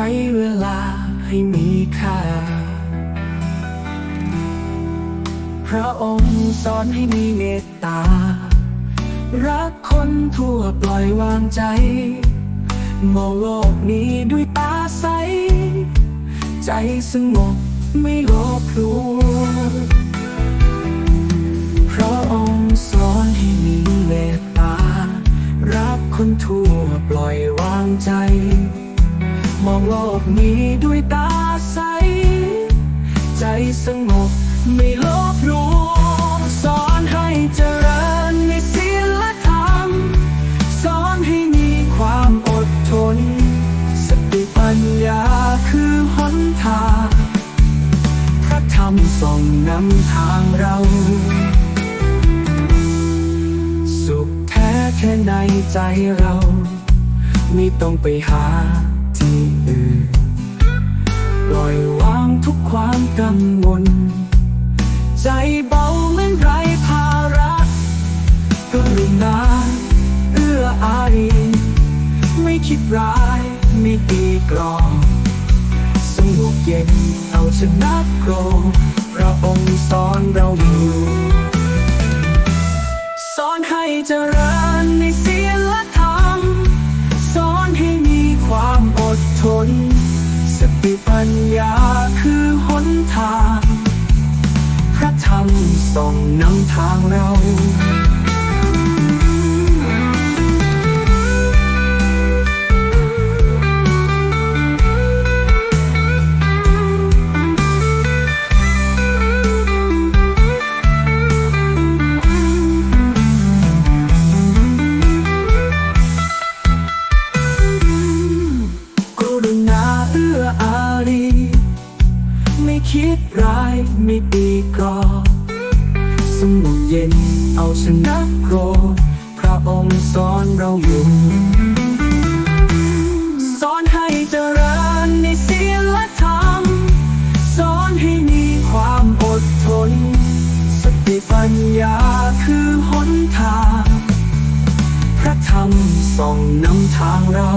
ช้เวลาให้มีค่า พระองค์สอนให้มีเมตตา รักคนทั่วปล่อยวางใจ มองโลกนี้ด้วยตาใส ใจสงบไม่โลบหลู่พระองค์สอนให้มีเมตตา รักคนทั่วปล่อยวางใจ มองโลกนี้ด้วยตาใส ใจสงบไม่ลบหลู่สอนให้เจริญในศีลธรรม สอนให้มีความอดทน สติปัญญาคือหนทางพระธรรมส่องนำทางเรา สุขแท้แค่ในใจเรา ไม่ต้องไปหา ที่อื่นปล่อยวางทุกความกังวล ใจเบาเหมือนไรภาระกรุณาเอื้ออารีไม่คิดร้ายไม่ตีกรองสงบเย็นเอาชนะโกรธพระองค์สอนเรา ทาง พระธรรมส่องนำทางเรา สอนเราอยู่สอนให้เจริญในศีลธรรม สอนให้มีความอดทน สติปัญญาคือหนทาง พระธรรมส่องนำทางเรา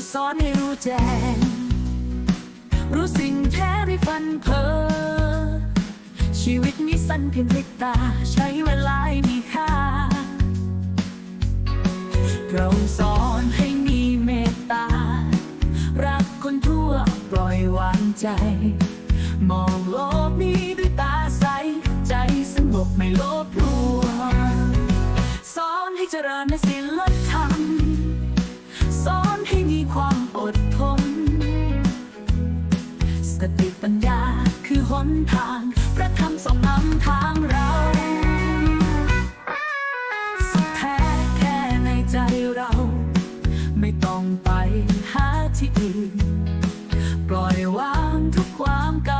ะสอนให้รู้แจ้ง รู้สิ่งแท้ได้ฟันเพอ ชีวิตนี้สั้นเพียงพริบตา ใช้เวลามีค่า เราสอนให้มีเมตตา รักคนทั่วปล่อยวางใจ มองโลกนี้ด้วยตาใส ใจสงบไม่โลบหลู่สอนให้เจริญในศีล สติปัญญาคือหนทางพระธรรมสองนำทางเราสุดแท้แค่ในใจเรา ไม่ต้องไปหาที่อื่น ปล่อยวางทุกความกัง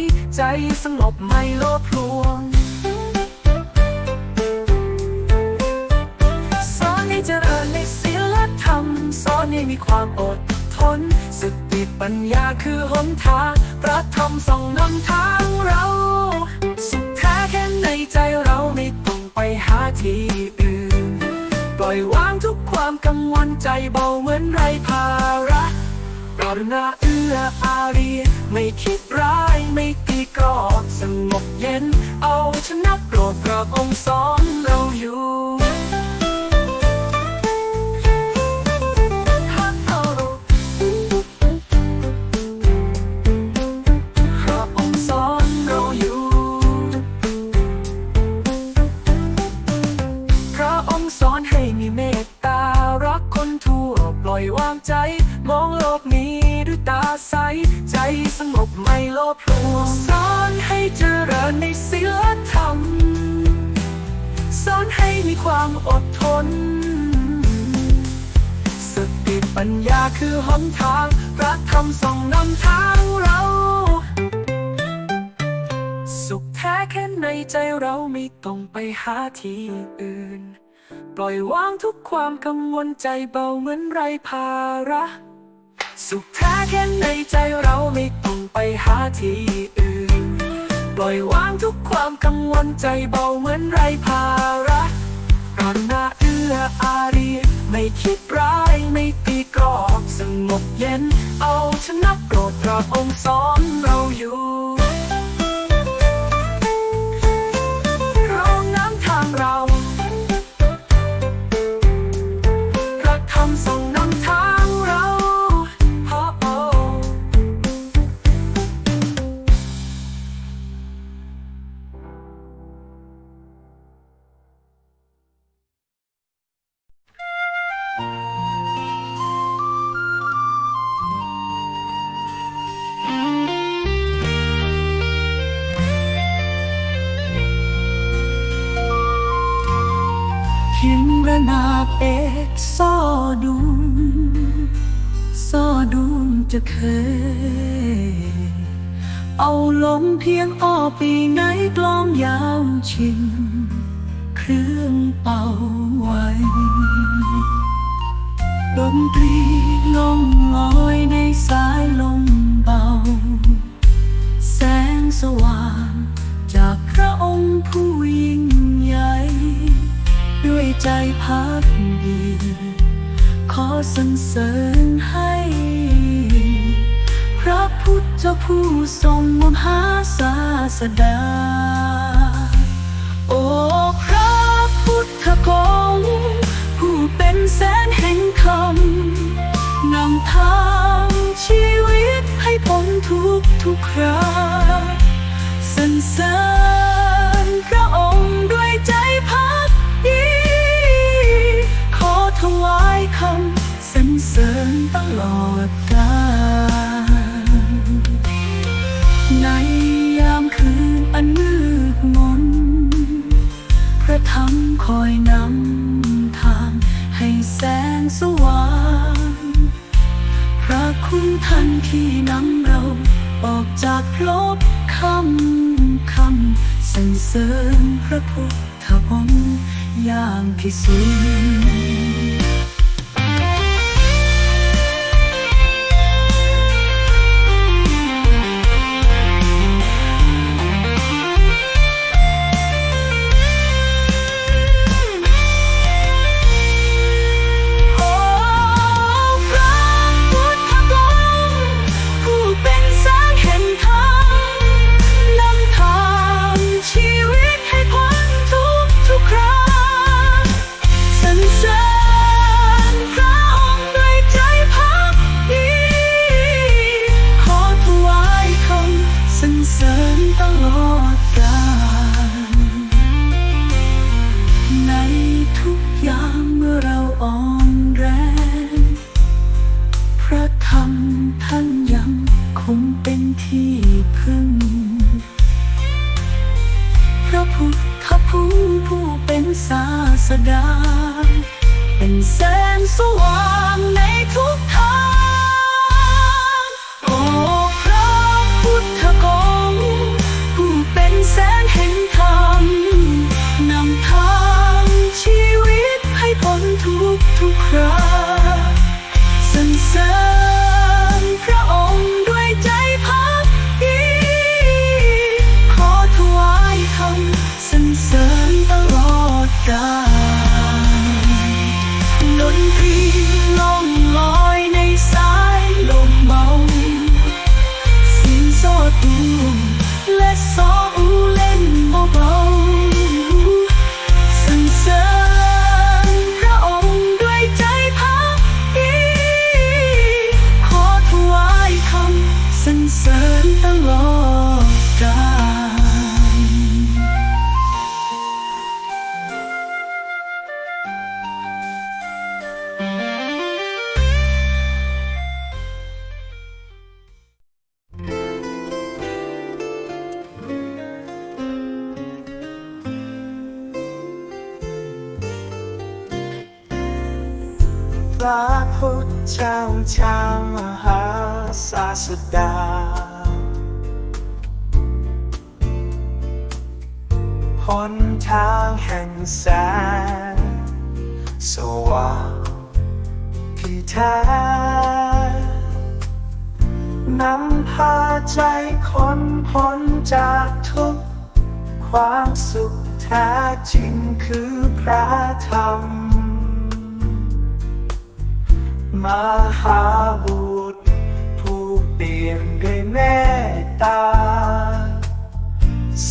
ใสใจสงบไม่โลภลวง สอนให้เจริญในศีลธรรม สอนให้มีความอดทนสติปัญญาคือหนทางพระธรรมส่องนำทางเรา สุขแท้แค่ในใจเราไม่ต้องไปหาที่อื่น ปล่อยวางทุกความกังวลใจเบาเหมือนไรภาระกรุณาเอื้ ออารี ไม่คิดร้ายไม่ตีกรอบสงบเย็น เอาชนะโกรธกระองค์สอนเราอยู่ บไม่โลภลวงสอนให้เจริญในศีลธรรม สอนให้มีความอดทน สติปัญญาคือหนทางพระธรรมส่องนำทางเรา สุขแท้แค่ในใจเราไม่ต้องไปหาที่อื่น ปล่อยวางทุกความกังวลใจเบาเหมือนไรภาระ สุขแท้แค่ในใจเราไม่ต้องไปหาที่อื่น ปล่อยวางทุกความกังวลใจเบาเหมือนไรภาระกรุณาเอื้ออารี ไม่คิดร้ายไม่ตีกรอบสงบเย็น เอาชนะโกรดพระองค์สอนเราอยู่ เอกซอดุมซอดุมจะเคย เอาลมเพียงอ้อปีไหนกลองยาวชิมเครื่องเป่าไว้ดนตรีลงลอยในสายลมเบา แสงสว่างจากพระองค์ผู้ยิ่งใหญ่ ด้วยใจพัก ขอสรรเสริญให้ พระพุทธผู้ทรงมหาศาสดา โอ้พระพุทธกงค์ผู้เป็นแสนแห่งธรรมนำทางชีวิตให้พ้นทุกทุกครา ในยามคืนอันมืดมนพระธรรมคอยนำทางให้แสงสว่าง พระคุณท่านที่นำเรา ออกจากภพคำคำสรรเสริญพระพุทธองค์อย่างที่สุด พระผู้เป็นศาสดา เป็นแสงสว่างในทุกทางโอ้พระพุทธองค์ผู้เป็นแสงแห่งธรรมนำทางชีวิตให้พ้นทุกทุกคราสรรเสริ พระพุทธเจ้าชามหาศาสดา หนทางแห่งแสงสว่างที่แท้นำพาใจคนพ้นจากทุกความสุขแท้จริงคือพระธรรม มหาบุตร ผู้เปี่ยนด้วยเมตตา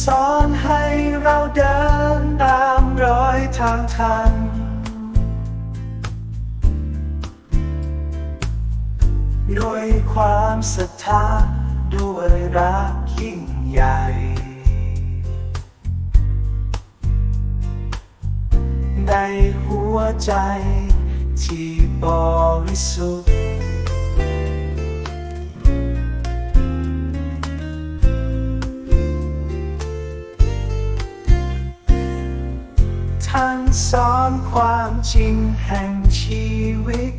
สอนให้เราเดินตามรอยทางทันด้วยความศรัทธาด้วยรักยิ่งใหญ่ ในหัวใจ ที่บริสุทธิ์ท่านสอนความจริงแห่งชีวิต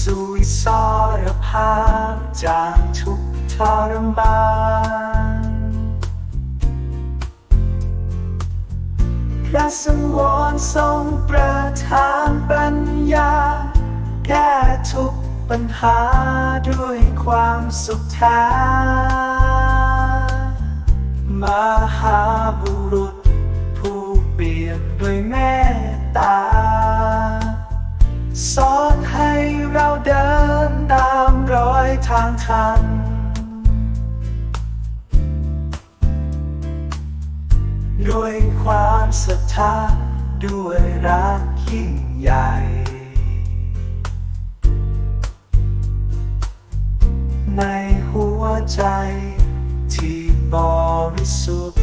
สู่สรภาพจากทุกทรมาน พระสังวรทรงประทานปัญญา แก้ทุกปัญหาด้วยความสุขแท้มหาบุรุษ ผู้เปลี่ยนด้วยเมตตา สอนให้เราเดินตามรอยทางทันด้วย ความศรัทธาด้วยรักยิ่งใหญ่ ในหัวใจที่บริสุทธิ์